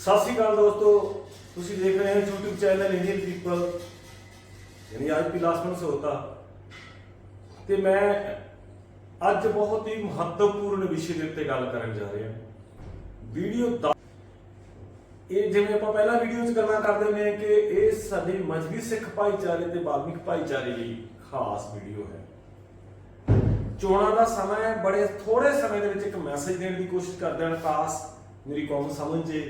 ਸਤਿ ਸ਼੍ਰੀ ਅਕਾਲ ਦੋਸਤੋ, ਤੁਸੀਂ ਦੇਖ ਰਹੇ ਹੋ YouTube ਚੈਨਲ ਇੰਡੀਅਨ ਪੀਪਲ ਯਾਨੀ ਆਈਪੀ ਲਾਸਮਨ ਸੋਤਾ। ਤੇ ਮੈਂ ਅੱਜ ਬਹੁਤ ਹੀ ਮਹੱਤਵਪੂਰਨ ਵਿਸ਼ੇ ਦੇ ਉੱਤੇ ਗੱਲ ਕਰਨ ਜਾ ਰਿਹਾ। ਵੀਡੀਓ ਇਹ ਜਿਵੇਂ ਆਪਾਂ ਪਹਿਲਾਂ ਵੀਡੀਓ 'ਚ ਗੱਲਾਂ ਕਰਦੇ ਹੁੰਦੇ ਹਾਂ ਕਿ ਇਹ ਸਾਡੇ ਮਜਬੀ ਸਿੱਖ ਭਾਈਚਾਰੇ ਤੇ ਬਾਲਮਿਕ ਭਾਈਚਾਰੇ ਲਈ ਖਾਸ ਵੀਡੀਓ ਹੈ। ਚੋਣਾਂ ਦਾ ਸਮਾਂ ਹੈ, ਬੜੇ ਥੋੜੇ ਸਮੇਂ ਦੇ ਵਿੱਚ ਇੱਕ ਮੈਸੇਜ ਦੇਣ ਦੀ ਕੋਸ਼ਿਸ਼ ਕਰਦੇ ਹਨ। ਖਾਸ ਮੇਰੀ ਕੌਮ ਸਮਝ। ਜੇ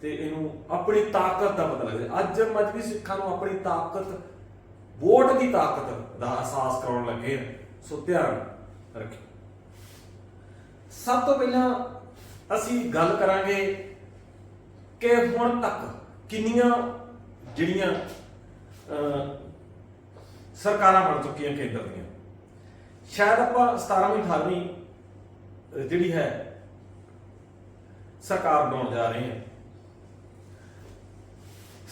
ਤੇ ਇਹਨੂੰ ਆਪਣੀ ਤਾਕਤ ਦਾ ਪਤਾ ਲੱਗਦਾ। ਅੱਜ ਮਜਬੀ ਸਿੱਖਾਂ ਨੂੰ ਆਪਣੀ ਤਾਕਤ, ਵੋਟ ਦੀ ਤਾਕਤ ਦਾ ਅਹਿਸਾਸ ਕਰਾਉਣ ਲੱਗੇ ਹਾਂ। ਸੋ ਧਿਆਨ ਰੱਖਿਓ। ਸਭ ਤੋਂ ਪਹਿਲਾਂ ਅਸੀਂ ਗੱਲ ਕਰਾਂਗੇ ਕਿ ਹੁਣ ਤੱਕ ਕਿੰਨੀਆਂ ਜਿਹੜੀਆਂ ਸਰਕਾਰਾਂ ਬਣ ਚੁੱਕੀਆਂ ਕੇਂਦਰ ਦੀਆਂ। ਸ਼ਾਇਦ ਆਪਾਂ 17ਵੀਂ 18ਵੀਂ ਜਿਹੜੀ ਹੈ, ਸਰਕਾਰ ਬਣਾਉਣ ਜਾ ਰਹੇ ਹਾਂ।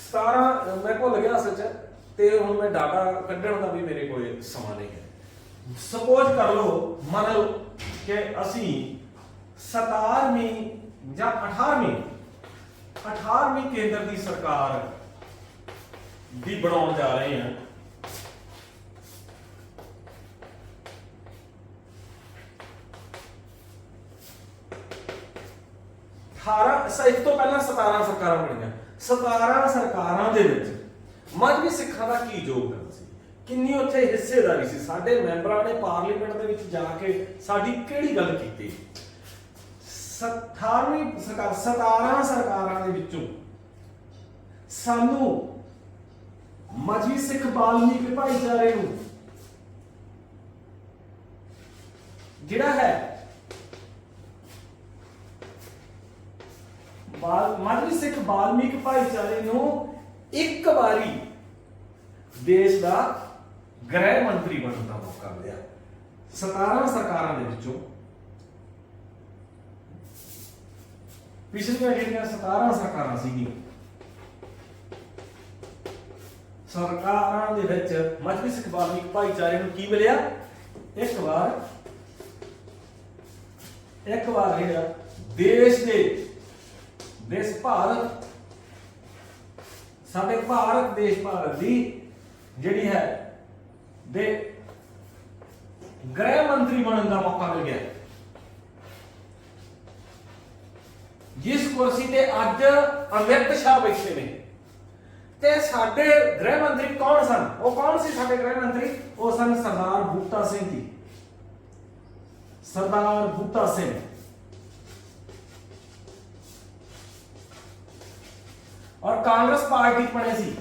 17 ਮੈਂ ਭੁੱਲ ਗਿਆ ਸੱਚ, ਤੇ ਹੁਣ ਮੈਂ ਡਾਟਾ ਕੱਢਣ ਦਾ ਵੀ ਮੇਰੇ ਕੋਲ ਸਮਾਂ ਨਹੀਂ ਹੈ। ਸਪੋਜ਼ ਕਰ ਲਓ, ਮੰਨ ਲਓ ਕਿ ਅਸੀਂ 17ਵੀਂ ਜਾਂ 18ਵੀਂ 18ਵੀਂ ਕੇਂਦਰ ਦੀ ਸਰਕਾਰ ਦੀ ਬਣਾਉਣ ਜਾ ਰਹੇ ਹਾਂ। ਅਠਾਰਾਂ ਇਸ ਤੋਂ ਪਹਿਲਾਂ 17 ਸਰਕਾਰਾਂ ਬਣੀਆਂ। 17 ਸਰਕਾਰਾਂ ਦੇ ਵਿੱਚ। ਮਜਬੀ ਸਿੱਖਾਂ ਦਾ ਕੀ ਯੋਗਦਾਨ ਸੀ? ਕਿੰਨੀ ਉੱਥੇ ਹਿੱਸੇਦਾਰੀ ਸੀ? ਸਾਡੇ ਮੈਂਬਰਾਂ ਨੇ ਪਾਰਲੀਮੈਂਟ ਦੇ ਵਿੱਚ ਜਾ ਕੇ ਸਾਡੀ ਕਿਹੜੀ ਗੱਲ ਕੀਤੀ? 18ਵੀਂ ਸਰਕਾਰ 17 ਸਰਕਾਰਾਂ ਦੇ ਵਿੱਚੋਂ ਸਾਨੂੰ ਮਜਬੀ ਸਿੱਖ ਬਾਲਮੀਕ ਭਾਈਚਾਰੇ ਨੂੰ ਜਿਹੜਾ ਹੈ ਬਾਲ ਮਜਬੀ ਸਿੱਖ ਬਾਲਮੀਕ ਭਾਈਚਾਰੇ ਨੂੰ ਇੱਕ ਵਾਰੀ ਦੇਸ਼ ਦਾ ਗ੍ਰਹਿ ਮੰਤਰੀ ਬਣਨ ਦਾ ਮੌਕਾ ਮਿਲਿਆ। 17 ਸਰਕਾਰਾਂ ਦੇ ਵਿੱਚੋਂ ਪਿਛਲੀਆਂ ਜਿਹੜੀਆਂ 17 ਸਰਕਾਰਾਂ ਸੀਗੀਆਂ, ਸਰਕਾਰਾਂ ਦੇ ਵਿੱਚ ਮਜਬੀ ਸਿੱਖ ਬਾਲਮੀਕ ਭਾਈਚਾਰੇ ਨੂੰ ਕੀ ਮਿਲਿਆ? ਇੱਕ ਵਾਰ ਇੱਕ ਵਾਰ ਜਿਹੜਾ ਦੇਸ਼ ਦੇ ਦੇਸ਼ ਭਾਰਤ, ਸਾਡੇ ਭਾਰਤ ਦੇਸ਼ ਭਾਰਤ ਦੀ ਜਿਹੜੀ ਹੈ ਦੇ ਗ੍ਰਹਿ ਮੰਤਰੀ ਬਣਨ ਦਾ ਮੌਕਾ ਮਿਲ ਗਿਆ। ਜਿਸ ਕੁਰਸੀ ਤੇ ਅੱਜ ਅਮਿਤ ਸ਼ਾਹ ਬੈਠੇ ਨੇ। ਤੇ ਸਾਡੇ ਗ੍ਰਹਿ ਮੰਤਰੀ ਕੌਣ ਸਨ? ਉਹ ਕੌਣ ਸੀ ਸਾਡੇ ਗ੍ਰਹਿ ਮੰਤਰੀ? ਉਹ ਸਨ ਸਰਦਾਰ ਬੂਟਾ ਸਿੰਘ ਜੀ। ਸਰਦਾਰ ਬੂਟਾ ਸਿੰਘ। ਔਰ ਕਾਂਗਰਸ ਪਾਰਟੀ ਬਣੇ ਸੀ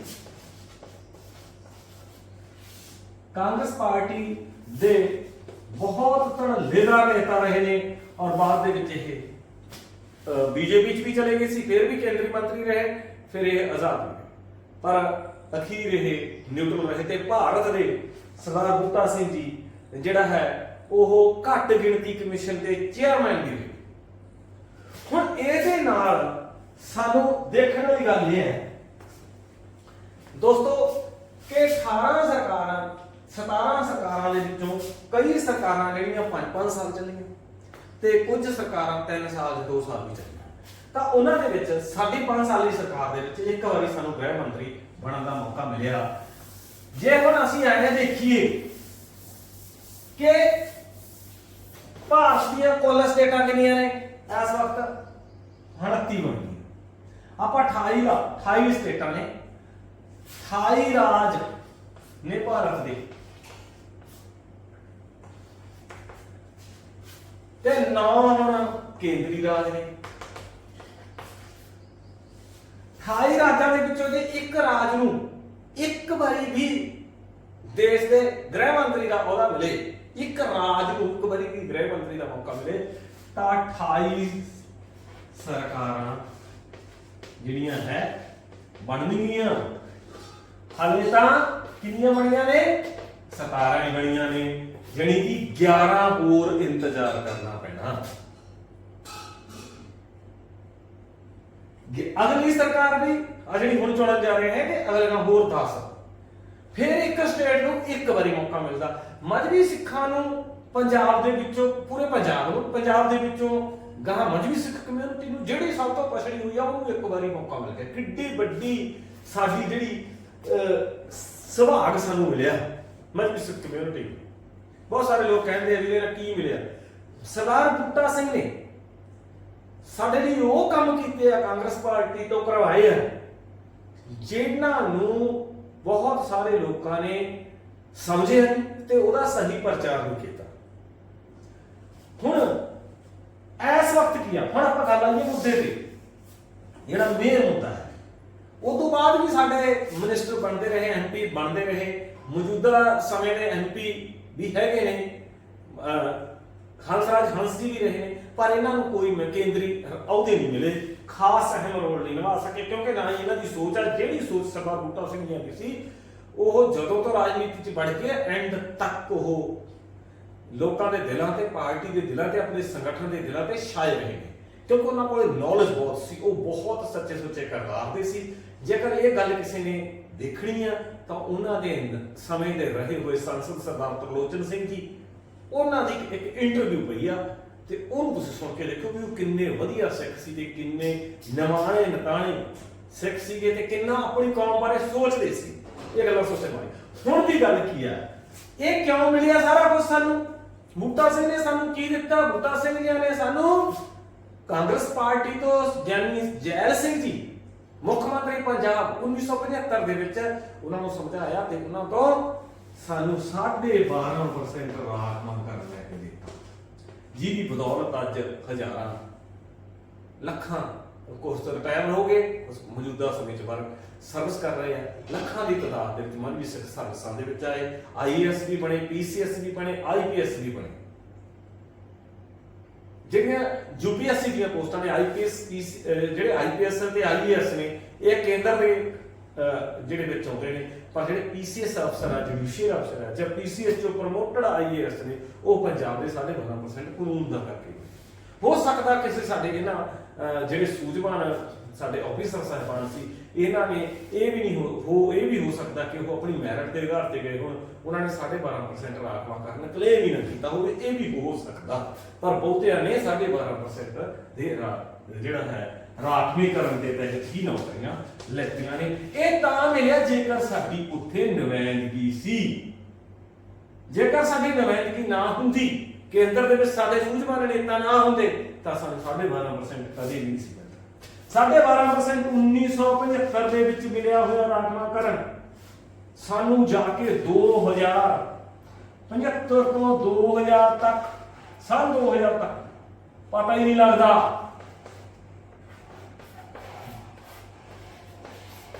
ਕਾਂਗਰਸ ਪਾਰਟੀ ਦੇ ਬਹੁਤ ਧੜਲੇਦਾਰ ਨੇਤਾ ਰਹੇ ਨੇ ਔਰ ਬਾਅਦ ਦੇ ਵਿੱਚ ਇਹ ਬੀਜੇਪੀ ਚ ਵੀ ਚਲੇ ਗਏ ਸੀ ਫਿਰ ਵੀ ਕੇਂਦਰੀ ਮੰਤਰੀ ਰਹੇ ਫਿਰ ਇਹ ਆਜ਼ਾਦ ਹੋ ਗਏ ਪਰ ਅਖੀਰ ਇਹ ਨਿਊਟਰਲ ਰਹੇ ਤੇ ਭਾਰਤ ਦੇ ਸਰਦਾਰ ਬੂਟਾ ਸਿੰਘ ਜੀ ਜਿਹੜਾ ਹੈ ਉਹ ਘੱਟ ਗਿਣਤੀ ਕਮਿਸ਼ਨ ਦੇ ਚੇਅਰਮੈਨ ਵੀ ਰਹੇ ਹੁਣ ਇਹਦੇ ਨਾਲ ਸਾਨੂੰ ਦੇਖਣ ਵਾਲੀ ਗੱਲ ਇਹ ਹੈ। ਦੋਸਤੋ, ਕਿ 18 ਸਰਕਾਰਾਂ 17 ਸਰਕਾਰਾਂ ਦੇ ਵਿੱਚੋਂ ਕਈ ਸਰਕਾਰਾਂ ਜਿਹੜੀਆਂ 5-5 ਸਾਲ ਚੱਲੀਆਂ ਤੇ ਕੁਝ ਸਰਕਾਰਾਂ 3 ਸਾਲ ਜਾਂ 2 ਸਾਲ ਵੀ ਚੱਲੀਆਂ। ਤਾਂ ਉਹਨਾਂ ਦੇ ਵਿੱਚ ਸਾਡੀ 5 ਦੀ ਸਰਕਾਰ ਦੇ ਵਿੱਚ ਇੱਕ ਵਾਰੀ ਸਾਨੂੰ ਗ੍ਰਹਿ ਮੰਤਰੀ ਬਣਨ ਦਾ ਮੌਕਾ ਮਿਲਿਆ। ਜੇ ਹੁਣ ਅਸੀਂ ਐਵੇਂ ਦੇਖੀਏ ਕਿ ਭਾਰਤ ਦੀਆਂ ਕੁੱਲ ਸਟੇਟਾਂ ਕਿੰਨੀਆਂ ਨੇ? ਇਸ ਵਕਤ 29 ਬਣ ਗਈਆਂ। ਆਪਾਂ 28 ਦਾ 28 ਸਟੇਟਾਂ ਨੇ। 28 ਰਾਜ ਨੇ ਭਾਰਤ ਦੇ। ਤੇ 9 ਹੁਣ ਕੇਂਦਰੀ ਰਾਜ ਨੇ। 28 ਰਾਜਾਂ ਦੇ ਵਿੱਚੋਂ ਜੇ ਇੱਕ ਰਾਜ ਨੂੰ ਇੱਕ ਵਾਰੀ ਵੀ ਦੇਸ਼ ਦੇ ਗ੍ਰਹਿ ਮੰਤਰੀ ਦਾ ਅਹੁਦਾ ਮਿਲੇ, ਇੱਕ ਰਾਜ ਨੂੰ ਇੱਕ ਵਾਰੀ ਵੀ ਗ੍ਰਹਿ ਮੰਤਰੀ ਦਾ ਮੌਕਾ ਮਿਲੇ, ਤਾਂ 28 ਸਰਕਾਰਾਂ ਜਿਹੜੀਆਂ ਹੈ, ਬਣਨਗੀਆਂ। ਹਾਲੇ ਤਾਂ ਕਿੰਨੀਆਂ ਬਣੀਆਂ ਨੇ? 17 ਹੀ ਬਣੀਆਂ ਨੇ, ਜਾਣੀ ਕਿ 11 ਹੋਰ ਇੰਤਜ਼ਾਰ ਕਰਨਾ ਪੈਣਾ। ਅਗਲੀ ਸਰਕਾਰ ਵੀ ਆ ਜਿਹੜੀ ਹੁਣ ਚੁਣਨ ਜਾ ਰਹੇ ਹੈ ਕਿ ਅਗਲੇ ਨਾਲ ਹੋਰ 10 ਫਿਰ ਇੱਕ ਸਟੇਟ ਨੂੰ ਇੱਕ ਵਾਰੀ ਮੌਕਾ ਮਿਲਦਾ। ਮਜਬੀ ਸਿੱਖਾਂ ਨੂੰ ਪੰਜਾਬ ਦੇ ਵਿੱਚੋਂ, ਪੂਰੇ ਪੰਜਾਬ ਨੂੰ, ਪੰਜਾਬ ਦੇ ਵਿੱਚੋਂ ਗਾਂ ਮਜਬੀ ਸਿੱਖ ਕਮਿਊਨਿਟੀ ਨੂੰ ਜਿਹੜੀ ਸਭ ਤੋਂ ਪਛੜੀ ਹੋਈ ਆ, ਉਹਨੂੰ ਇੱਕ ਵਾਰੀ ਮੌਕਾ ਮਿਲ ਗਿਆ। ਕਿੱਡੀ ਵੱਡੀ ਸਾਡੀ ਜਿਹੜੀ ਸੁਭਾਗ ਸਾਨੂੰ ਮਿਲਿਆ ਮਜਬੀ ਸਿੱਖ ਕਮਿਊਨਿਟੀ ਨੂੰ। ਬਹੁਤ ਸਾਰੇ ਲੋਕ ਕਹਿੰਦੇ ਆ ਵੀ ਇਹਦਾ ਕੀ ਮਿਲਿਆ? ਸਰਦਾਰ ਬੁੱਟਾ ਸਿੰਘ ਨੇ ਸਾਡੇ ਲਈ ਉਹ ਕੰਮ ਕੀਤੇ ਆ, ਕਾਂਗਰਸ ਪਾਰਟੀ ਤੋਂ ਕਰਵਾਏ ਆ, ਜਿਨ੍ਹਾਂ ਨੂੰ ਬਹੁਤ ਸਾਰੇ ਲੋਕਾਂ ਨੇ ਸਮਝਿਆ ਤੇ ਉਹਦਾ ਸਹੀ ਪ੍ਰਚਾਰ ਨਹੀਂ ਕੀਤਾ। ਹੁਣ ਇਸ ਵਕਤ ਕੀ ਆ? ਹੁਣ ਆਪਾਂ ਗੱਲ ਆਈਏ ਮੁੱਦੇ ਤੇ। ਜਿਹੜਾ ਮੇਨ ਮੁੱਦਾ ਹੈ। ਉਸ ਤੋਂ ਬਾਅਦ ਵੀ ਸਾਡੇ ਮਿਨਿਸਟਰ ਬਣਦੇ ਰਹੇ ਐਮਪੀ ਬਣਦੇ ਰਹੇ। ਮੌਜੂਦਾ ਸਮੇਂ ਦੇ ਐਮਪੀ ਵੀ ਹੈਗੇ ਨੇ। ਹੰਸਰਾਜ ਹੰਸ ਜੀ ਵੀ ਰਹੇ ਨੇ। ਪਰ ਇਹਨਾਂ ਨੂੰ ਕੋਈ ਕੇਂਦਰੀ ਅਹੁਦੇ ਨਹੀਂ ਮਿਲੇ। ਖਾਸ ਅਹਿਮ ਰੋਲ ਨਹੀਂ ਨਿਭਾ ਸਕੇ। ਕਿਉਂਕਿ ਨਾ ਹੀ ਇਹਨਾਂ ਦੀ ਸੋਚ ਆ, ਜਿਹੜੀ ਸੋਚ ਸਰਦਾਰ ਬੂਟਾ ਸਿੰਘ ਜੀ ਦੀ ਸੀ, ਉਹ ਜਦੋਂ ਤੋਂ ਰਾਜਨੀਤੀ 'ਚ ਵੜ ਕੇ ਐਂਡ ਤੱਕ ਉਹ ਲੋਕਾਂ ਦੇ ਦਿਲਾਂ ਤੇ, ਪਾਰਟੀ ਦੇ ਦਿਲਾਂ ਤੇ, ਆਪਣੇ ਸੰਗਠਨ ਦੇ ਦਿਲਾਂ ਤੇ ਛਾਏ ਰਹੇ ਨੇ ਕਿਉਂਕਿ ਉਹਨਾਂ ਕੋਲ ਨੌਲੇਜ ਬਹੁਤ ਸੀ, ਉਹ ਬਹੁਤ ਸੱਚੇ ਸੁੱਚੇ ਕਰਦਾਰ ਦੇ ਸੀ। ਜੇਕਰ ਇਹ ਗੱਲ ਕਿਸੇ ਨੇ ਦੇਖਣੀ ਆ, ਤਾਂ ਉਹਨਾਂ ਦੇ ਸਮੇਂ ਦੇ ਰਹੇ ਹੋਏ ਸੰਸਦ ਸਰਦਾਰ ਤਰਲੋਚਨ ਸਿੰਘ ਜੀ, ਉਹਨਾਂ ਦੀ ਇੱਕ ਇੰਟਰਵਿਊ ਪਈ ਆ, ਤੇ ਉਹਨੂੰ ਤੁਸੀਂ ਸੁਣ ਕੇ ਦੇਖੋ ਵੀ ਉਹ ਕਿੰਨੇ ਵਧੀਆ ਸਿੱਖ ਸੀ ਤੇ ਕਿੰਨੇ ਨਿਮਾਣੇ ਨਤਾਣੇ ਸਿੱਖ ਸੀਗੇ ਤੇ ਕਿੰਨਾ ਆਪਣੀ ਕੌਮ ਬਾਰੇ ਸੋਚਦੇ ਸੀ। ਇਹ ਗੱਲਾਂ ਸੋਚਣ ਵਾਲੀ। ਹੁਣ ਦੀ ਗੱਲ ਕੀ ਆ? ਇਹ ਕਿਉਂ ਮਿਲਿਆ ਸਾਰਾ ਕੁਝ ਸਾਨੂੰ? ਬੂਟਾ ਸਿੰਘ ਨੇ ਸਾਨੂੰ ਕੀ ਦਿੱਤਾ? ਬੂਟਾ ਸਿੰਘ ਜੀ ਨੇ ਸਾਨੂੰ ਕਾਂਗਰਸ ਪਾਰਟੀ ਤੋਂ ਗਿਆਨੀ ਜੈਲ ਸਿੰਘ ਜੀ, ਮੁੱਖ ਮੰਤਰੀ ਪੰਜਾਬ 1975 ਦੇ ਵਿੱਚ ਉਹਨਾਂ ਨੂੰ ਸਮਝਾਇਆ ਤੇ ਉਹਨਾਂ ਤੋਂ ਸਾਨੂੰ 12.5% ਰਾਖ ਮੰਗ ਕਰ ਲੈ ਕੇ ਦਿੱਤਾ। ਜਿਹਦੀ ਬਦੌਲਤ ਅੱਜ ਹਜ਼ਾਰਾਂ, ਲੱਖਾਂ ਕੁਝ ਤਾਂ ਰਿਟਾਇਰ ਹੋ ਗਏ ਕੁਛ ਮੌਜੂਦਾ ਸਮੇਂ 'ਚ ਵਰਗ ਸਰਵਿਸ ਕਰ ਰਹੇ ਆ। ਲੱਖਾਂ ਦੀ ਤਾਦਾਦ ਦੇ ਵਿੱਚ ਮਨ ਵੀ ਸਿੱਖ ਸਰਵਿਸਾਂ ਦੇ ਵਿੱਚ ਆਏ ਆਈਏਐਸ ਵੀ ਬਣੇ ਪੀਸੀਐਸ ਵੀ ਬਣੇ ਆਈਪੀਐਸ ਵੀ ਬਣੇ। ਜਿਹੜੀਆਂ ਯੂਪੀਐਸਸੀ ਦੀਆਂ ਪੋਸਟਾਂ ਨੇ ਆਈਪੀਐਸ ਜਿਹੜੇ ਆਈਪੀਐਸ ਤੇ ਆਈਏਐਸ ਨੇ ਇਹ ਕੇਂਦਰ ਦੇ ਅਹ, ਜਿਹੜੇ ਵਿੱਚ ਆਉਂਦੇ ਨੇ ਪਰ ਜਿਹੜੇ ਪੀਸੀਐਸ ਅਫਸਰ ਆ ਜੁਡੀਸ਼ੀਅਲ ਅਫਸਰ ਆ ਜਾਂ ਪੀਸੀਐਸ ਚੋਂ ਪ੍ਰਮੋਟਡ ਆਈਏਐਸ ਨੇ ਉਹ ਪੰਜਾਬ ਦੇ 12.5% ਕਾਨੂੰਨ ਦਾ ਕਰਕੇ। ਹੋ ਸਕਦਾ ਕਿਸੇ ਸਾਡੇ ਇਹਨਾਂ ਜਿਹੜੇ ਸੂਝਵਾਨ ਸਾਡੇ ਆਫੀਸਰ ਸਾਹਿਬਾਨ ਸੀ, ਇਹਨਾਂ ਨੇ ਇਹ ਵੀ ਨਹੀਂ ਹੋ- ਇਹ ਵੀ ਹੋ ਸਕਦਾ ਕਿ ਉਹ ਆਪਣੀ ਮੈਰਿਟ ਦੇ ਆਧਾਰ ਤੇ ਗਏ ਹੋਣ। ਉਹਨਾਂ ਨੇ 12.5% ਰਾਖਵਾ ਕਰਨ ਕਲੇਮ ਹੀ ਨਾ ਕੀਤਾ ਹੋਵੇ, ਇਹ ਵੀ ਹੋ ਸਕਦਾ। ਪਰ ਬਹੁਤਿਆਂ ਨੇ 12.5% ਦੇ ਜਿਹੜਾ ਹੈ, ਰਾਖਵੀਕਰਨ ਦੇ ਤਹਿਤ ਹੀ ਨੌਕਰੀਆਂ ਲੈਤੀਆਂ ਨੇ। ਇਹ ਤਾਂ ਮਿਲਿਆ ਜੇਕਰ ਸਾਡੀ ਉੱਥੇ ਨੁਮਾਇੰਦਗੀ ਸੀ। ਜੇਕਰ ਸਾਡੀ ਨੁਮਾਇੰਦਗੀ ਨਾ ਹੁੰਦੀ, ਕੇਂਦਰ ਦੇ ਵਿੱਚ ਸਾਡੇ ਸੂਝਵਾਨ ਨੇਤਾ ਨਾ ਹੁੰਦੇ ਤਾਂ ਸਾਨੂੰ 12.5% ਕਦੇ ਵੀ ਨਹੀਂ ਸੀ ਮਿਲਦਾ 12.5% 1975 ਦੇ ਵਿੱਚ ਮਿਲਿਆ ਹੋਇਆ ਰਾਖਵਾਂਕਰਨ ਸਾਨੂੰ ਜਾ ਕੇ 2000 75 ਤੋਂ 2000 ਤੱਕ, ਸਾਲ 2000 ਤੱਕ ਪਤਾ ਹੀ ਨਹੀਂ ਲੱਗਦਾ।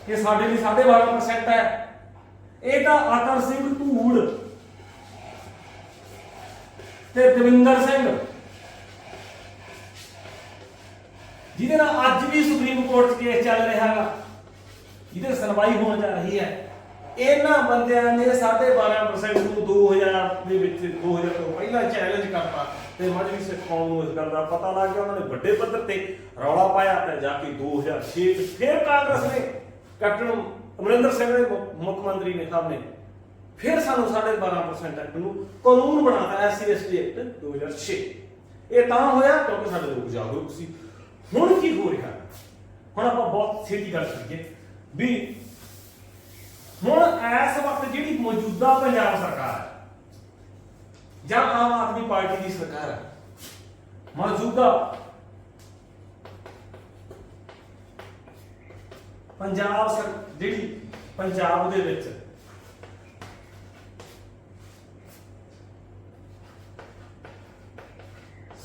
ਕਿ ਸਾਡੇ ਲਈ 12.5% ਹੈ। ਇਹ ਤਾਂ ਆਤਰ ਸਿੰਘ ਧੂੜ ਤੇ ਦਵਿੰਦਰ ਸਿੰਘ ਜਿਹਦੇ ਨਾਲ ਅੱਜ ਵੀ ਸੁਪਰੀਮ ਕੋਰਟ 'ਚ ਕੇਸ ਚੱਲ ਰਿਹਾ ਹੈਗਾ ਜਿਹਦੇ ਸੁਣਵਾਈ ਹੋਣ ਜਾ ਰਹੀ ਹੈ। ਇਹਨਾਂ ਬੰਦਿਆਂ ਨੇ 12.5% ਨੂੰ 2000 ਦੇ ਵਿੱਚ 2000 ਤੋਂ ਪਹਿਲਾਂ ਚੈਲੰਜ ਕਰਤਾ ਤੇ ਮਜਬੀ ਸਿੱਖ ਕੌਮ ਨੂੰ ਇਸ ਗੱਲ ਦਾ ਪਤਾ ਲੱਗ ਗਿਆ, ਉਹਨਾਂ ਨੇ ਵੱਡੇ ਪੱਧਰ ਤੇ ਰੌਲਾ ਪਾਇਆ ਤੇ ਜਾ ਕੇ 2006 ਚ ਫਿਰ ਕਾਂਗਰਸ ਨੇ ਕੈਪਟਨ ਅਮਰਿੰਦਰ ਸਿੰਘ ਦੇ ਮੁੱਖ- ਮੁੱਖ ਮੰਤਰੀ ਨੇ ਸਾਹਿਬ ਨੇ ਫਿਰ ਸਾਨੂੰ 12.5% ਐਕਟ ਨੂੰ ਕਾਨੂੰਨ ਬਣਾਤਾ ਐਸਸੀ ਐਸਟੀ ਐਕਟ 2006 ਇਹ ਤਾਂ ਹੋਇਆ ਕਿਉਂਕਿ ਸਾਡੇ ਲੋਕ ਜਾਗਰੂਕ ਸੀ। ਹੁਣ ਕੀ ਹੋ ਰਿਹਾ? ਹੁਣ ਆਪਾਂ ਬਹੁਤ ਛੇਤੀ ਗੱਲ ਕਰੀਏ ਵੀ ਹੁਣ ਇਸ ਵਕਤ ਜਿਹੜੀ ਮੌਜੂਦਾ ਪੰਜਾਬ ਸਰਕਾਰ ਹੈ, ਜਾਂ ਆਮ ਆਦਮੀ ਪਾਰਟੀ ਦੀ ਸਰਕਾਰ ਹੈ, ਮੌਜੂਦਾ ਪੰਜਾਬ ਸਰ, ਜਿਹੜੀ ਪੰਜਾਬ ਦੇ ਵਿੱਚ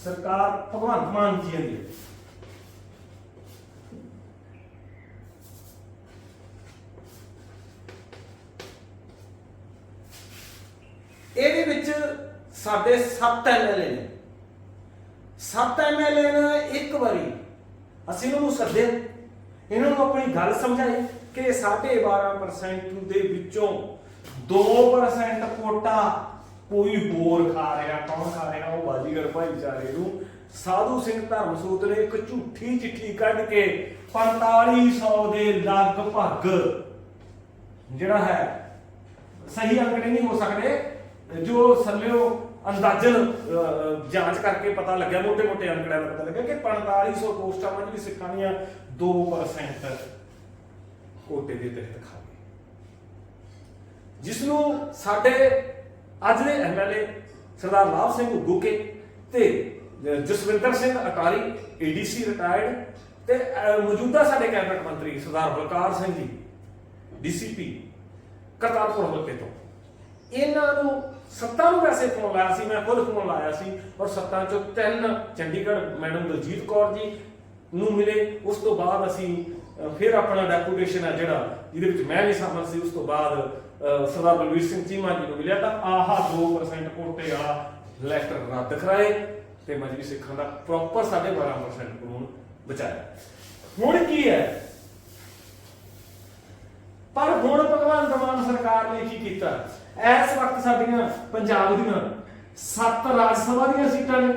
ਸਰਕਾਰ ਭਗਵੰਤ ਮਾਨ ਜੀ ਦੀ ਹੈ। ਇਹਦੇ ਵਿੱਚ ਸਾਡੇ 7 ਐਮਐਲਏ ਨੇ। 7 ਐਮਐਲਏ ਨੇ ਇੱਕ ਵਾਰੀ ਅਸੀਂ ਇਹਨਾਂ ਨੂੰ ਸੱਦਿਆ। ਇਹਨਾਂ ਨੂੰ ਆਪਣੀ ਗੱਲ ਸਮਝਾਈ ਕਿ 12.5% ਦੇ ਵਿੱਚੋਂ 2% ਕੋਟਾ ਕੋਈ ਹੋਰ ਖਾ ਰਿਹਾ, ਕੌਣ ਖਾ ਰਿਹਾ? ਉਹ ਬਾਜੀਗਰ ਭਾਈਚਾਰੇ ਨੂੰ ਸਾਧੂ ਸਿੰਘ ਧਰਮਸੂਤ ਨੇ ਇੱਕ ਝੂਠੀ ਚਿੱਠੀ ਕੱਢ ਕੇ 4500 ਦੇ ਲਗਭਗ ਜਿਹੜਾ ਹੈ, ਸਹੀ ਅੰਕੜੇ ਨਹੀਂ ਹੋ ਸਕਦੇ। ਜੋ ਸੱਲਿਓ ਅੰਦਾਜ਼ਨ ਜਾਂਚ ਕਰਕੇ ਪਤਾ ਲੱਗਿਆ ਮੋਟੇ ਮੋਟੇ ਅੰਕੜਿਆਂ ਦਾ ਪਤਾ ਲੱਗਿਆ ਕਿ 4500 ਪੋਸਟਾਂ ਵਾਂ ਜਿਹੜੀ ਸਿੱਖਾਂ ਦੀਆਂ 2% ਕੋਟੇ ਦੇ ਤਹਿਤ ਖਾ ਗਏ ਜਿਸ ਨੂੰ ਸਾਡੇ ਅੱਜ ਦੇ ਐਮਐਲਏ ਸਰਦਾਰ ਲਾਭ ਸਿੰਘ ਗੁੱਗੇ ਤੇ ਜਸਵਿੰਦਰ ਸਿੰਘ ਅਕਾਲੀ ਏਡੀਸੀ ਰਿਟਾਇਰਡ ਤੇ ਮੌਜੂਦਾ ਸਾਡੇ ਕੈਬਨਿਟ ਮੰਤਰੀ ਸਰਦਾਰ ਬਲਕਾਰ ਸਿੰਘ ਜੀ ਡੀਸੀਪੀ ਕਰਤਾਰਪੁਰ ਹਲਕੇ ਤੋਂ। ਇਹਨਾਂ ਨੂੰ ਸੱਤਾਂ ਨੂੰ ਵੈਸੇ ਫੋਨ ਲਾਇਆ ਸੀ, ਮੈਂ ਖੁਦ ਫੋਨ ਲਾਇਆ ਸੀ ਔਰ ਸੱਤਾਂ ਚੋਂ ਤਿੰਨ ਚੰਡੀਗੜ੍ਹ ਮੈਡਮ ਦਲਜੀਤ ਕੌਰ ਜੀ ਨੂੰ ਮਿਲੇ। ਉਸ ਤੋਂ ਬਾਅਦ ਅਸੀਂ ਫਿਰ ਆਪਣਾ ਡੈਪੂਟੇਸ਼ਨ ਹੈ ਜਿਹੜਾ ਜਿਹਦੇ ਵਿੱਚ ਮੈਂ ਵੀ ਸ਼ਾਮਲ ਸੀ, ਉਸ ਤੋਂ ਬਾਅਦ ਸਰਦਾਰ ਬਲਵੀਰ ਸਿੰਘ ਚੀਮਾ ਜੀ ਨੂੰ ਮਿਲਿਆ ਤਾਂ ਆਹਾ 2% ਕੋਟੇ ਵਾਲਾ ਲੈਟਰ ਰੱਦ ਕਰਾਏ ਤੇ ਮਜਬੀ ਸਿੱਖਾਂ ਦਾ ਪ੍ਰੋਪਰ 12.5% ਕਾਨੂੰਨ ਬਚਾਇਆ। ਹੁਣ ਕੀ ਹੈ? ਪਰ ਹੁਣ ਭਗਵੰਤ ਮਾਨ ਸਰਕਾਰ ਨੇ ਕੀ ਕੀਤਾ? ਇਸ ਵਕਤ ਸਾਡੀਆਂ ਪੰਜਾਬ ਦੀਆਂ ਸੱਤ ਰਾਜ ਸਭਾ ਦੀਆਂ ਸੀਟਾਂ ਨੇ।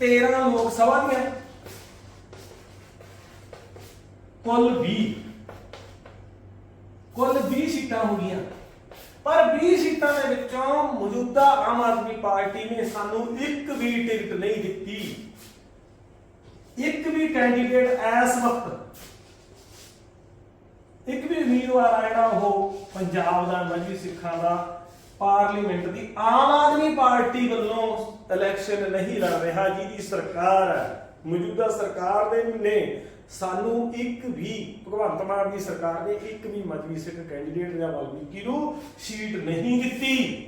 13 ਲੋਕ ਸਭਾ ਦੀਆਂ। ਕੁੱਲ 20 ਕੁੱਲ 20 ਸੀਟਾਂ ਹੋ ਗਈਆਂ। ਪਰ 20 ਸੀਟਾਂ ਦੇ ਵਿੱਚੋਂ ਮੌਜੂਦਾ ਆਮ ਆਦਮੀ ਪਾਰਟੀ ਨੇ ਸਾਨੂੰ ਇੱਕ ਵੀ ਟਿਕਟ ਨਹੀਂ ਦਿੱਤੀ। ਇੱਕ ਵੀ ਕੈਂਡੀਡੇਟ ਇਸ ਵਕਤ ਇੱਕ ਵੀ ਉਮੀਦਵਾਰ ਆ ਜਿਹੜਾ ਉਹ ਪੰਜਾਬ ਦਾ ਮਜਬੀ ਸਿੱਖਾਂ ਦਾ, ਪਾਰਲੀਮੈਂਟ ਦੀ ਆਮ ਆਦਮੀ ਪਾਰਟੀ ਵੱਲੋਂ ਇਲੈਕਸ਼ਨ ਨਹੀਂ ਲੜ ਰਿਹਾ ਜਿਹਦੀ ਸਰਕਾਰ ਹੈ। ਮੌਜੂਦਾ ਸਰਕਾਰ ਦੇ ਨੇ। ਸਾਨੂੰ ਇੱਕ ਵੀ ਭਗਵੰਤ ਮਾਨ ਦੀ ਸਰਕਾਰ ਨੇ ਇੱਕ ਵੀ ਮਜਬੀ ਸਿੱਖ ਕੈਂਡੀਡੇਟ ਜਾਂ ਵਾਲਮੀਕੀ ਨੂੰ ਸੀਟ ਨਹੀਂ ਦਿੱਤੀ।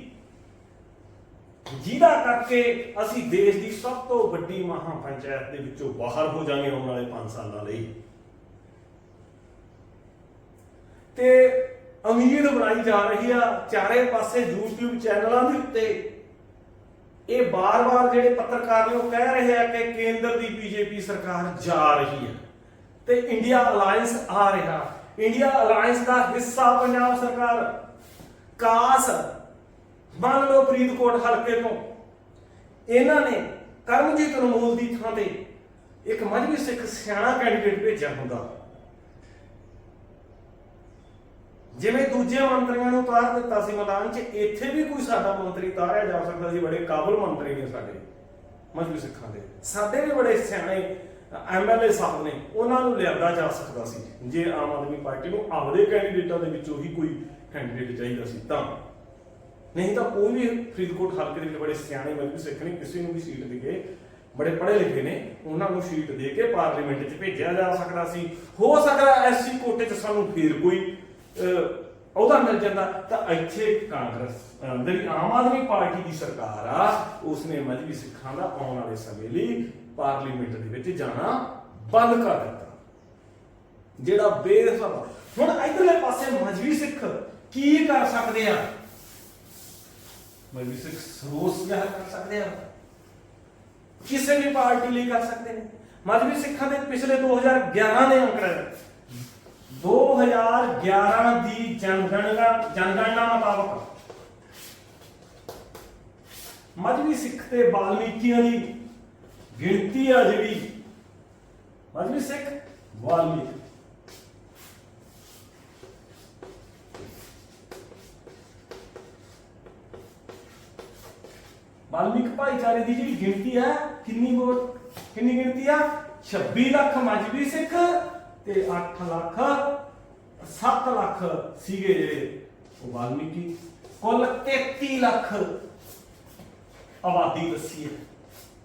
ਜਿਹਦਾ ਕਰਕੇ ਅਸੀਂ ਦੇਸ਼ ਦੀ ਸਭ ਤੋਂ ਵੱਡੀ ਮਹਾ ਪੰਚਾਇਤ ਦੇ ਵਿੱਚੋਂ ਬਾਹਰ ਹੋ ਜਾਵਾਂਗੇ ਆਉਣ ਵਾਲੇ 5 ਸਾਲਾਂ ਲਈ। ਤੇ ਉਮੀਦ ਬਣਾਈ ਜਾ ਰਹੀ ਆ ਚਾਰੇ ਪਾਸੇ YouTube ਚੈਨਲਾਂ ਦੇ ਉੱਤੇ। ਇਹ ਬਾਰ-ਬਾਰ ਜਿਹੜੇ ਪੱਤਰਕਾਰ ਨੇ ਉਹ ਕਹਿ ਰਹੇ ਆ ਕਿ ਕੇਂਦਰ ਦੀ ਬੀਜੇਪੀ ਸਰਕਾਰ ਜਾ ਰਹੀ ਹੈ ਤੇ ਇੰਡੀਆ ਅਲਾਈਅੰਸ ਆ ਰਿਹਾ। ਇੰਡੀਆ ਅਲਾਈਅੰਸ ਦਾ ਹਿੱਸਾ ਪੰਜਾਬ ਸਰਕਾਰ। ਕਾਸ ਮੰਨ ਲਓ ਫਰੀਦਕੋਟ ਹਲਕੇ ਤੋਂ। ਇਹਨਾਂ ਨੇ ਕਰਮਜੀਤ ਅਨਮੋਲ ਦੀ ਥਾਂ ਤੇ ਇੱਕ ਮਜਬੀ ਸਿੱਖ ਸਿਆਣਾ ਕੈਂਡੀਡੇਟ ਭੇਜਿਆ ਹੁੰਦਾ। ਜਿਵੇਂ ਦੂਜਿਆਂ ਮੰਤਰੀਆਂ ਨੂੰ ਉਤਾਰ ਦਿੱਤਾ ਸੀ ਮੈਦਾਨ 'ਚ, ਇੱਥੇ ਵੀ ਕੋਈ ਸਾਡਾ ਮੰਤਰੀ ਉਤਾਰਿਆ ਜਾ ਸਕਦਾ ਸੀ, ਬੜੇ ਕਾਬਲ ਮੰਤਰੀ ਨੇ ਸਾਡੇ, ਮਜਬੀ ਸਿੱਖਾਂ ਦੇ। ਸਾਡੇ ਵੀ ਬੜੇ ਸਿਆਣੇ ਐਮਐਲਏ ਸਾਹਿਬ ਨੇ, ਉਹਨਾਂ ਨੂੰ ਲਿਆਂਦਾ ਜਾ ਸਕਦਾ ਸੀ। ਜੇ ਆਮ ਆਦਮੀ ਪਾਰਟੀ ਨੂੰ ਆਪਦੇ ਕੈਂਡੀਡੇਟਾਂ ਦੇ ਵਿੱਚੋਂ ਹੀ ਕੋਈ ਕੈਂਡੀਡੇਟ ਚਾਹੀਦਾ ਸੀ, ਤਾਂ। ਨਹੀਂ ਤਾਂ ਕੋਈ ਵੀ ਫਰੀਦਕੋਟ ਹਲਕੇ ਦੇ ਵਿੱਚ ਬੜੇ ਸਿਆਣੇ, ਮਜਬੀ ਸਿੱਖ ਨੇ, ਕਿਸੇ ਨੂੰ ਵੀ ਸੀਟ ਦੇ ਕੇ ਬੜੇ ਪੜ੍ਹੇ ਲਿਖੇ ਨੇ, ਉਹਨਾਂ ਨੂੰ ਸੀਟ ਦੇ ਕੇ ਪਾਰਲੀਮੈਂਟ 'ਚ ਭੇਜਿਆ ਜਾ ਸਕਦਾ ਸੀ। ਹੋ ਸਕਦਾ ਐਸਸੀ ਕੋਟੇ 'ਚ ਸਾਨੂੰ ਫੇਰ ਕੋਈ ਉਹਦਾ ਮਿਲ ਜਾਂਦਾ। ਤਾਂ ਇੱਥੇ ਕਾਂਗਰਸ ਜਿਹੜੀ ਆਮ ਆਦਮੀ ਪਾਰਟੀ ਦੀ ਸਰਕਾਰ ਆ, ਉਸਨੇ ਮਜਬੀ ਸਿੱਖਾਂ ਦਾ ਆਉਣ ਵਾਲੇ ਸਮੇਂ ਲਈ ਪਾਰਲੀਮੈਂਟ ਦੇ ਵਿੱਚ ਜਾਣਾ ਬੰਦ ਕਰ ਦਿੱਤਾ। ਜਿਹੜਾ ਬੇਸਬਾ ਹੁਣ ਇਧਰਲੇ ਪਾਸੇ ਮਜਬੀ ਸਿੱਖ ਕੀ ਕਰ ਸਕਦੇ ਆ? ਮਜਬੀ ਸਿੱਖ ਸਰੋਸ ਜ਼ਾਹਰ ਕਰ ਸਕਦੇ ਆ? ਕਿਸੇ ਵੀ ਪਾਰਟੀ ਲਈ ਕਰ ਸਕਦੇ ਨੇ। ਮਜਬੀ ਸਿੱਖਾਂ ਦੇ ਪਿਛਲੇ 2011 ਦੇ ਅੰਕੜੇ 2011 ਦੀ ਜਨਗਣਨਾ ਜਨਗਣਨਾ ਮੁਤਾਬਕ ਮਜਬੀ ਸਿੱਖ ਤੇ ਵਾਲਮੀਕੀਆਂ ਦੀ ਗਿਣਤੀ ਆ ਜਿਹੜੀ ਮਜਬੀ ਸਿੱਖ, ਵਾਲਮੀਕ। ਬਾਲਮੀਕ ਭਾਈਚਾਰੇ ਦੀ ਜਿਹੜੀ ਗਿਣਤੀ ਹੈ, ਕਿੰਨੀ ਵੋਟ, ਕਿੰਨੀ ਗਿਣਤੀ ਆ? 26 ਲੱਖ ਮਜਬੀ ਸਿੱਖ ਤੇ 8 ਲੱਖ 7 ਲੱਖ ਸੀਗੇ ਜਿਹੜੇ ਉਹ ਵਾਲਮੀਕੀ। ਕੁੱਲ 33 ਲੱਖ ਆਬਾਦੀ ਦੱਸੀ ਹੈ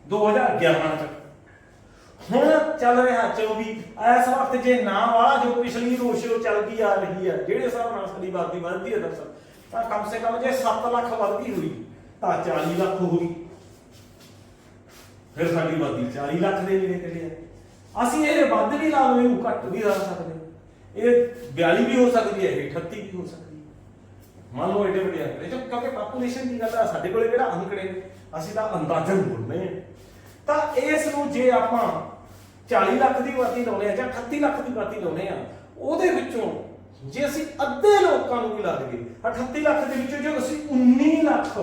2011 ਤੱਕ। ਹੁਣ ਚੱਲ ਰਿਹਾ 24 ਇਸ ਵਕਤ ਜੇ ਨਾ ਵਾਲਾ ਜੋ ਪਿਛਲੀ ਰੋਸ਼ੋ ਚੱਲਦੀ ਆ ਰਹੀ ਹੈ, ਜਿਹੜੇ ਹਿਸਾਬ ਨਾਲ ਸਾਡੀ ਆਬਾਦੀ ਵੱਧਦੀ ਹੈ ਦਰਸਲ, ਤਾਂ ਕਮ ਸੇ ਕਮ ਜੇ 7 ਲੱਖ ਵੱਧਦੀ ਹੋਈ, ਤਾਂ 40 ਲੱਖ ਹੋ ਗਈ। ਫਿਰ ਸਾਡੀ ਆਬਾਦੀ 40 ਲੱਖ ਦੇ ਨੇੜੇ ਤੇੜੇ ਆ ਅਸੀਂ ਇਹ ਵੱਧ ਵੀ ਲਾ ਲਓ, ਇਹਨੂੰ ਘੱਟ ਵੀ ਲਾ ਸਕਦੇ ਇਹ 42 ਵੀ ਹੋ ਸਕਦੀ ਹੈ, ਇਹ 38 ਵੀ ਹੋ ਸਕਦੀ ਹੈ। ਮੰਨ ਲਓ ਏਡੇ ਵੱਡੇ ਅੰਕੜੇ। ਜੋ ਕਿਉਂਕਿ ਪਾਪੂਲੇਸ਼ਨ ਦੀ ਗੱਲ ਆ, ਸਾਡੇ ਕੋਲੇ ਕਿਹੜਾ ਅੰਕੜੇ ਨੇ? ਅਸੀਂ ਤਾਂ ਅੰਦਾਜ਼ਨ ਬੋਲਨੇ ਆ ਤਾਂ ਇਸ ਨੂੰ ਜੇ ਆਪਾਂ 40 ਲੱਖ ਦੀ ਆਬਾਦੀ ਲਾਉਨੇ ਆ ਜਾਂ 38 ਲੱਖ ਦੀ ਆਬਾਦੀ ਲਾਉਨੇ ਆ ਉਹਦੇ ਵਿੱਚੋਂ ਜੇ ਅਸੀਂ ਅੱਧੇ ਲੋਕਾਂ ਨੂੰ ਵੀ ਲਾ ਦਈਏ 38 ਲੱਖ ਦੇ ਵਿੱਚੋਂ ਜੇ ਅਸੀਂ 19 ਲੱਖ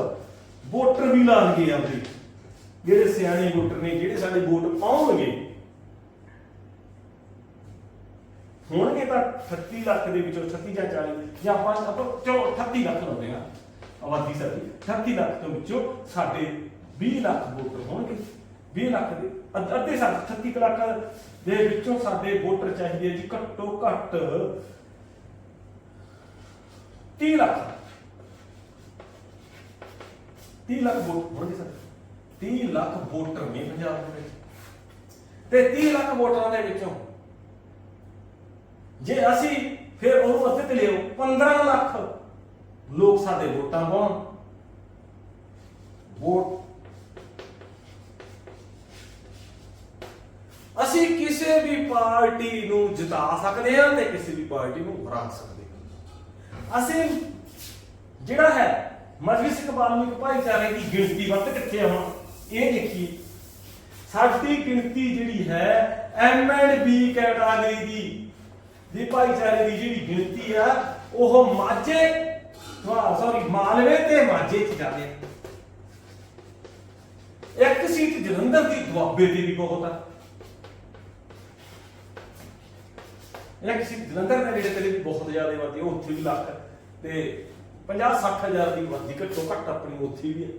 ਵੋਟਰ ਵੀ ਲਾ ਲਈਏ ਆਪਣੇ, ਜਿਹੜੇ ਸਿਆਣੇ ਵੋਟਰ ਨੇ, ਜਿਹੜੇ ਸਾਡੇ ਵੋਟ ਪਾਉਣਗੇ ਹੋਣਗੇ ਤਾਂ 38 ਲੱਖ ਦੇ ਵਿੱਚੋਂ 36 ਜਾਂ 40 ਜਾਂ ਆਪਾਂ ਆਪਾਂ ਚਲੋ 38 ਲੱਖ ਲਾਉਂਦੇ ਆ ਆਬਾਦੀ ਸਾਡੀ 38 ਲੱਖ ਤੋਂ ਵਿੱਚੋਂ ਸਾਡੇ 20 ਲੱਖ ਵੋਟਰ ਹੋਣਗੇ। 20 ਲੱਖ ਦੇ ਅੱਧ- ਅੱਧੇ ਸਾਡੇ 38 ਲੱਖ ਦੇ ਵਿੱਚੋਂ ਸਾਡੇ ਵੋਟਰ ਚਾਹੀਦੇ ਆ ਜੀ ਘੱਟੋ ਘੱਟ 30 ਲੱਖ। 30 ਲੱਖ ਵੋਟ ਹੋਣਗੇ ਸਰ। 30 ਲੱਖ ਵੋਟਰ ਨੇ ਪੰਜਾਬ ਦੇ ਵਿੱਚ। ਤੇ 30 ਲੱਖ ਵੋਟਰਾਂ ਦੇ ਵਿੱਚੋਂ ਜੇ ਅਸੀਂ ਫਿਰ ਉਹਨੂੰ ਅੱਧੇ ਤੇ ਲਿਓ 15 ਲੱਖ। ਲੋਕ ਸਾਡੇ ਵੋਟਾਂ ਪਾਉਣ। ਵੋਟ। ਅਸੀਂ ਕਿਸੇ ਵੀ ਪਾਰਟੀ ਨੂੰ ਜਿਤਾ ਸਕਦੇ ਹਾਂ ਤੇ ਕਿਸੇ ਵੀ ਪਾਰਟੀ ਨੂੰ ਹਰਾ ਸਕਦੇ ਹਾਂ। ਅਸੀਂ ਜਿਹੜਾ ਹੈ ਮਜਲਿਸ ਇਕਬਾਲ ਨੂੰ ਭਾਈਚਾਰੇ ਦੀ ਗਿਣਤੀ ਵੱਧ ਕਿੱਥੇ ਆ ਹੁਣ? ਇਹ ਦੇਖੀਏ। ਸਾਡੀ ਗਿਣਤੀ ਜਿਹੜੀ ਹੈ ਐਮ ਐਂਡ ਬੀ ਕੈਟਾਗਰੀ ਦੀ ਦੀ ਭਾਈਚਾਰੇ ਦੀ ਜਿਹੜੀ ਗਿਣਤੀ ਆ, ਉਹ ਮਾਝੇ ਸੌਰੀ ਮਾਲਵੇ ਤੇ ਮਾਝੇ ਚ ਜਾਂਦੇ ਆ ਇੱਕ ਸੀਟ ਜਲੰਧਰ ਦੀ, ਦੁਆਬੇ ਦੀ ਵੀ ਬਹੁਤ ਆ। ਇੱਕ ਸੀਟ ਜਲੰਧਰ ਦੇ ਨੇੜੇ ਤੇੜੇ ਵੀ ਬਹੁਤ ਜ਼ਿਆਦਾ ਵਾਦੀ ਉੱਥੇ ਵੀ ਲੱਖ ਤੇ 50 60000 ਦੀ ਵਾਦੀ ਘੱਟੋ ਘੱਟ ਆਪਣੀ ਉੱਥੇ ਵੀ ਹੈ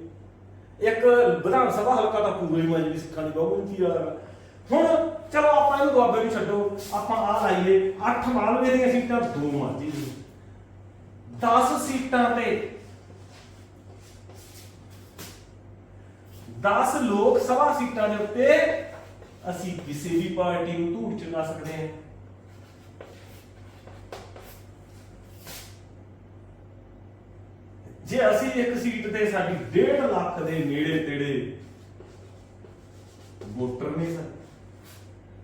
ਇੱਕ ਵਿਧਾਨ ਸਭਾ ਹਲਕਾ ਤਾਂ ਪੂਰੇ ਹੀ ਸਿੱਖਾਂ ਦੀ ਬਹੁਗਿਣਤੀ ਵਾਲਾ ਵਾ। ਹੁਣ ਚਲੋ ਆਪਾਂ ਇਹਨੂੰ ਦੁਆਬੇ ਨੂੰ ਛੱਡੋ, ਆਪਾਂ ਆ ਲਾਈਏ 8 ਮਾਲਵੇ ਦੀਆਂ ਸੀਟਾਂ, ਦੋ ਮਾਝੇ ਦੀਆਂ। 10 ਸੀਟਾਂ ਤੇ 10 ਲੋਕ ਸਭਾ ਸੀਟਾਂ ਦੇ ਉੱਤੇ ਅਸੀਂ ਕਿਸੇ ਵੀ ਪਾਰਟੀ ਨੂੰ ਧੂੜ ਚੁਣਾ ਸਕਦੇ ਹਾਂ। ਜੇ ਅਸੀਂ ਇੱਕ ਸੀਟ ਤੇ ਸਾਡੀ 1.5 ਲੱਖ ਦੇ ਨੇੜੇ ਤੇੜੇ ਵੋਟਰ ਨੇ ਸਰ।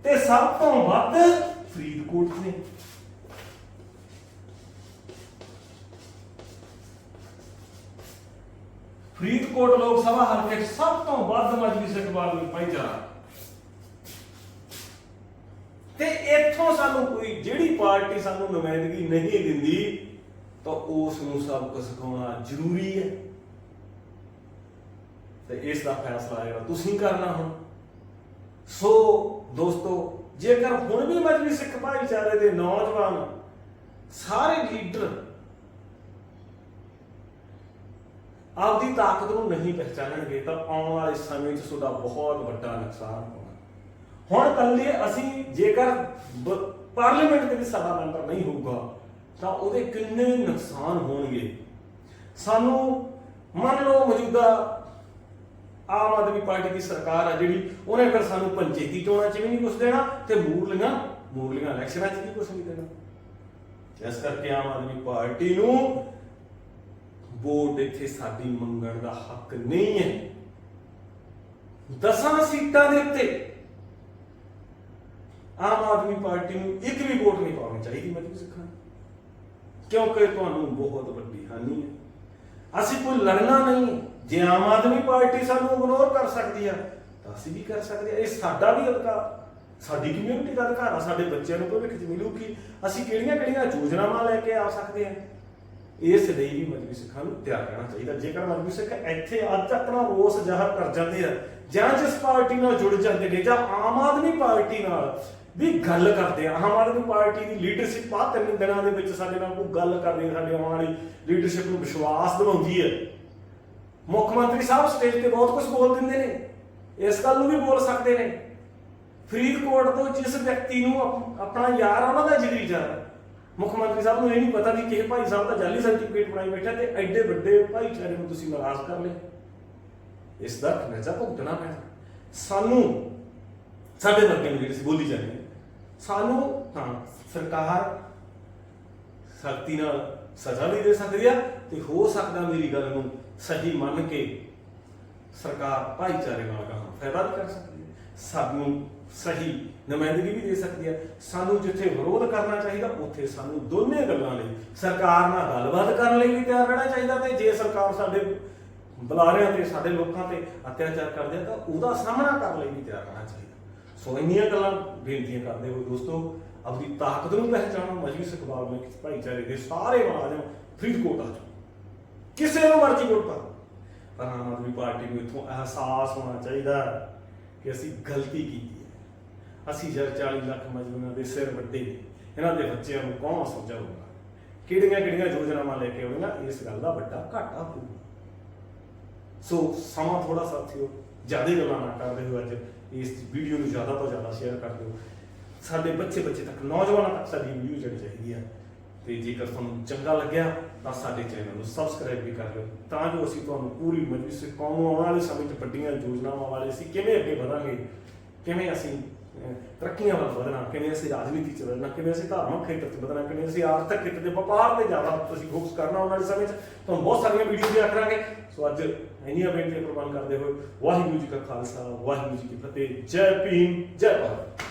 ਤੇ ਸਭ ਤੋਂ ਵੱਧ ਫਰੀਦਕੋਟ ਨੇ ਫਰੀਦਕੋਟ ਲੋਕ ਸਭਾ ਹਲਕੇ ਸਭ ਤੋਂ ਵੱਧ ਮਜਲਿਸ ਇਕਬਾਲ ਨੂੰ ਭਾਈਚਾਰਾ ਤੇ ਇੱਥੋਂ ਸਾਨੂੰ ਕੋਈ ਜਿਹੜੀ ਪਾਰਟੀ ਸਾਨੂੰ ਨੁਮਾਇੰਦਗੀ ਨਹੀਂ ਦਿੰਦੀ, ਤਾਂ ਉਸ ਨੂੰ ਸਭ ਸਿਖਾਉਣਾ ਜ਼ਰੂਰੀ ਹੈ। ਤੇ ਇਸ ਦਾ ਫੈਸਲਾ ਜਿਹੜਾ ਤੁਸੀਂ ਕਰਨਾ ਹੁਣ। ਸੋ ਦੋਸਤੋ, ਜੇਕਰ ਹੁਣ ਵੀ ਮਜਲਿਸ ਸਿੱਖ ਭਾਈਚਾਰੇ ਦੇ ਨੌਜਵਾਨ, ਸਾਰੇ ਲੀਡਰ ਆਪਦੀ ਤਾਕਤ ਨੂੰ ਨਹੀਂ ਪਹਿਚਾਨਣਗੇ, ਤਾਂ ਆਉਣ ਵਾਲੇ ਸਮੇਂ 'ਚ ਤੁਹਾਡਾ ਬਹੁਤ ਵੱਡਾ ਨੁਕਸਾਨ ਹੋਣਾ। ਹੁਣ ਕੱਲੇ ਅਸੀਂ ਜੇਕਰ ਪਾਰਲੀਮੈਂਟ ਦੇ ਵਿੱਚ ਸਾਡਾ ਮੈਂਬਰ ਨਹੀਂ ਹੋਊਗਾ, ਤਾਂ ਉਹਦੇ ਕਿੰਨੇ ਨੁਕਸਾਨ ਹੋਣਗੇ? ਸਾਨੂੰ ਮੰਨ ਲਓ ਮੌਜੂਦਾ ਆਮ ਆਦਮੀ ਪਾਰਟੀ ਦੀ ਸਰਕਾਰ ਆ ਜਿਹੜੀ, ਉਹਨੇ ਫਿਰ ਸਾਨੂੰ ਪੰਚਾਇਤੀ ਚੋਣਾਂ 'ਚ ਵੀ ਨਹੀਂ ਕੁਝ ਦੇਣਾ ਤੇ ਮੂਰਲੀਆਂ ਮੂਰਲੀਆਂ ਇਲੈਕਸ਼ਨਾਂ 'ਚ ਵੀ ਕੁਝ ਨਹੀਂ ਦੇਣਾ। ਇਸ ਕਰਕੇ ਆਮ ਆਦਮੀ ਪਾਰਟੀ ਨੂੰ ਵੋਟ ਇੱਥੇ ਸਾਡੀ ਮੰਗਣ ਦਾ ਹੱਕ ਨਹੀਂ ਹੈ। ਦਸਾਂ ਸੀਟਾਂ ਦੇ ਉੱਤੇ ਆਮ ਆਦਮੀ ਪਾਰਟੀ ਨੂੰ ਇੱਕ ਵੀ ਵੋਟ ਨਹੀਂ ਪਾਉਣੀ ਚਾਹੀਦੀ ਮਤਲਬ ਸਿੱਖਾਂ? ਕਿਉਂਕਿ ਤੁਹਾਨੂੰ ਬਹੁਤ ਵੱਡੀ ਹਾਨੀ ਹੈ। ਅਸੀਂ ਕੋਈ ਲੜਨਾ ਨਹੀਂ ਜੇ ਆਮ ਆਦਮੀ ਪਾਰਟੀ ਸਾਨੂੰ ਇਗਨੋਰ ਕਰ ਸਕਦੀ ਆ, ਤਾਂ ਅਸੀਂ ਵੀ ਕਰ ਸਕਦੇ ਆ? ਇਹ ਸਾਡਾ ਵੀ ਅਧਿਕਾਰ, ਸਾਡੀ ਕਮਿਊਨਿਟੀ ਦਾ ਅਧਿਕਾਰ ਆ, ਸਾਡੇ ਬੱਚਿਆਂ ਨੂੰ ਭਵਿੱਖ 'ਚ ਮਿਲੂ ਕਿ ਅਸੀਂ ਕਿਹੜੀਆਂ ਕਿਹੜੀਆਂ ਯੋਜਨਾਵਾਂ ਲੈ ਕੇ ਆ ਸਕਦੇ ਆ? ਇਸ ਲਈ ਵੀ ਮਜਬੀ ਸਿੱਖਾਂ ਨੂੰ ਤਿਆਰ ਰਹਿਣਾ ਚਾਹੀਦਾ। ਜੇਕਰ ਮਜਬੀ ਸਿੱਖ ਇੱਥੇ ਅੱਜ ਆਪਣਾ ਰੋਸ ਜ਼ਾਹਰ ਕਰ ਜਾਂਦੇ ਆ, ਜਾਂ ਜਿਸ ਪਾਰਟੀ ਨਾਲ ਜੁੜ ਜਾਂਦੇ ਨੇ, ਜਾਂ ਆਮ ਆਦਮੀ ਪਾਰਟੀ ਨਾਲ ਵੀ ਗੱਲ ਕਰਦੇ ਆ, ਆਮ ਆਦਮੀ ਪਾਰਟੀ ਦੀ ਲੀਡਰਸ਼ਿਪ ਆ ਤਿੰਨ ਦਿਨਾਂ ਦੇ ਵਿੱਚ ਸਾਡੇ ਨਾਲ ਕੋਈ ਗੱਲ ਕਰਨੀ ਹੈ ਸਾਡੇ ਆਉਣ ਵਾਲੀ ਲੀਡਰਸ਼ਿਪ ਨੂੰ ਵਿਸ਼ਵਾਸ ਦਿਵਾਉਂਦੀ ਹੈ ਮੁੱਖ ਮੰਤਰੀ ਸਾਹਿਬ ਸਟੇਜ ਤੇ ਬਹੁਤ ਕੁਝ ਬੋਲ ਦਿੰਦੇ ਨੇ। ਇਸ ਗੱਲ ਨੂੰ ਵੀ ਬੋਲ ਸਕਦੇ ਨੇ। ਫਰੀਦਕੋਟ ਤੋਂ ਜਿਸ ਵਿਅਕਤੀ ਨੂੰ ਆਪਣਾ ਯਾਰ ਉਹਨਾਂ ਦਾ ਜਿਗਰੀ ਯਾਰ ਮੁੱਖ ਮੰਤਰੀ ਸਾਹਿਬ ਨੂੰ ਇਹ ਨਹੀਂ ਪਤਾ ਵੀ ਕਿਹ ਭਾਈ ਸਾਹਿਬ ਦਾ ਜਾਲੀ ਸਰਟੀਫਿਕੇਟ ਬਣਾਈ ਬੈਠਾ ਤੇ ਐਡੇ ਵੱਡੇ ਭਾਈਚਾਰੇ ਨੂੰ ਤੁਸੀਂ ਨਾਰਾਜ਼ ਕਰ ਲਿਆ। ਇਸ ਦਾ ਖਰਚਾ ਭੁਗਤਣਾ ਪੈਣਾ। ਸਾਨੂੰ, ਸਾਡੇ ਵਰਗੇ ਨੂੰ ਜਿਹੜੀ ਸੀ ਬੋਲੀ ਜਾਂਦੀ ਹੈ। ਸਾਨੂੰ ਹਾਂ ਸਰਕਾਰ ਸਖਤੀ ਨਾਲ ਸਜ਼ਾ ਵੀ ਦੇ ਸਕਦੀ ਆ ਤੇ ਹੋ ਸਕਦਾ ਮੇਰੀ ਗੱਲ ਨੂੰ ਸਹੀ ਮੰਨ ਕੇ ਸਰਕਾਰ ਭਾਈਚਾਰੇ ਨਾਲ ਕਹਾਂ ਫਾਇਦਾ ਵੀ ਕਰ ਸਕਦੀ ਹੈ। ਸਾਨੂੰ ਸਹੀ ਨੁਮਾਇੰਦਗੀ ਵੀ ਦੇ ਸਕਦੀ ਹੈ। ਸਾਨੂੰ ਜਿੱਥੇ ਵਿਰੋਧ ਕਰਨਾ ਚਾਹੀਦਾ, ਉੱਥੇ ਸਾਨੂੰ ਦੋਨੇ ਗੱਲਾਂ ਲਈ, ਸਰਕਾਰ ਨਾਲ ਗੱਲਬਾਤ ਕਰਨ ਲਈ ਵੀ ਤਿਆਰ ਰਹਿਣਾ ਚਾਹੀਦਾ ਤੇ ਜੇ ਸਰਕਾਰ ਸਾਡੇ ਬੁਲਾਰਿਆਂ ਤੇ, ਸਾਡੇ ਲੋਕਾਂ ਤੇ ਅਤਿਆਚਾਰ ਕਰਦੇ ਆ, ਤਾਂ ਉਹਦਾ ਸਾਹਮਣਾ ਕਰਨ ਲਈ ਵੀ ਤਿਆਰ ਰਹਿਣਾ ਚਾਹੀਦਾ। ਸੋ ਇੰਨੀਆਂ ਗੱਲਾਂ ਬੇਨਤੀਆਂ ਕਰਦੇ ਹੋਏ ਦੋਸਤੋ, ਆਪਣੀ ਤਾਕਤ ਨੂੰ ਪਹਿਚਾਣੋ। ਮਜਲਿਸ ਇਕਬਾਲ ਨੇ ਭਾਈਚਾਰੇ ਦੇ ਸਾਰੇ ਮੁਲਾਜ਼ਮ ਫਰੀਦਕੋਟ ਆ ਜਾਓ ਕਿਸੇ ਨੂੰ ਮਰਜ਼ੀ ਵੋਟ ਪਾਓ ਪਰ ਆਮ ਆਦਮੀ ਪਾਰਟੀ ਨੂੰ ਇਥੋਂ ਅਹਿਸਾਸ ਹੋਣਾ ਚਾਹੀਦਾ ਕਿ ਅਸੀਂ ਗਲਤੀ ਕੀਤੀ ਹੈ। ਅਸੀਂ ਜਰ 40 ਲੱਖ ਮਜ਼ਦੂਰਾਂ ਦੇ ਸਿਰ ਵੱਡੇ ਨੇ। ਇਹਨਾਂ ਦੇ ਬੱਚਿਆਂ ਨੂੰ ਕੌਣ ਸਮਝਾਊਗਾ? ਕਿਹੜੀਆਂ ਕਿਹੜੀਆਂ ਯੋਜਨਾਵਾਂ ਲੈ ਕੇ ਆਉਣੀਆਂ? ਇਸ ਗੱਲ ਦਾ ਵੱਡਾ ਘਾਟਾ ਪਊ ਸੋ ਸਮਾਂ ਥੋੜਾ ਸਾਥੀਓ ਜ਼ਿਆਦਾ ਗੱਲਾਂ ਨਾ ਕਰਦੇ ਹੋ ਅੱਜ ਇਸ ਵੀਡੀਓ ਨੂੰ ਜ਼ਿਆਦਾ ਤੋਂ ਜ਼ਿਆਦਾ ਸ਼ੇਅਰ ਕਰ ਦਿਓ। ਸਾਡੇ ਬੱਚੇ ਬੱਚੇ ਤੱਕ, ਨੌਜਵਾਨਾਂ ਤੱਕ ਸਾਡੀ ਵੀਡੀਓ ਜਾਣੀ ਚਾਹੀਦੀ ਹੈ। ਤੇ ਜੇਕਰ ਤੁਹਾਨੂੰ ਚੰਗਾ ਲੱਗਿਆ ਤਾਂ ਸਾਡੇ ਚੈਨਲ ਨੂੰ ਸਬਸਕ੍ਰਾਈਬ ਵੀ ਕਰ ਲਿਓ, ਤਾਂ ਜੋ ਅਸੀਂ ਤੁਹਾਨੂੰ ਪੂਰੀ ਮਜਲਿਸ ਕੌਮ ਆਉਣ ਵਾਲੇ ਸਮੇਂ 'ਚ ਵੱਡੀਆਂ ਯੋਜਨਾਵਾਂ ਵਾਲੇ ਅਸੀਂ ਕਿਵੇਂ ਅੱਗੇ ਵਧਾਂਗੇ, ਕਿਵੇਂ ਅਸੀਂ ਤਰੱਕੀਆਂ ਵੱਲ ਵਧਣਾ, ਕਿਵੇਂ ਅਸੀਂ ਰਾਜਨੀਤੀ 'ਚ ਵਧਣਾ, ਕਿਵੇਂ ਅਸੀਂ ਧਾਰਮਿਕ ਖੇਤਰ 'ਚ ਵਧਣਾ, ਕਿਵੇਂ ਅਸੀਂ ਆਰਥਿਕ ਖੇਤਰ ਦੇ ਵਪਾਰ ਤੇ ਜ਼ਿਆਦਾ ਤੁਸੀਂ ਫੋਕਸ ਕਰਨਾ ਆਉਣ ਵਾਲੇ ਸਮੇਂ 'ਚ, ਤੁਹਾਨੂੰ ਬਹੁਤ ਸਾਰੀਆਂ ਵੀਡੀਓ ਦਿਆ ਕਰਾਂਗੇ ਸੋ ਅੱਜ ਇੰਨੀਆਂ ਬੇਨਤੀਆਂ ਪ੍ਰਵਾਨ ਕਰਦੇ ਹੋਏ ਵਾਹਿਗੁਰੂ ਜੀ ਕਾ ਖਾਲਸਾ, ਵਾਹਿਗੁਰੂ ਜੀ ਕੀ ਫਤਿਹ, ਜੈ ਭੀਮ, ਜੈ ਭਾਰਤ।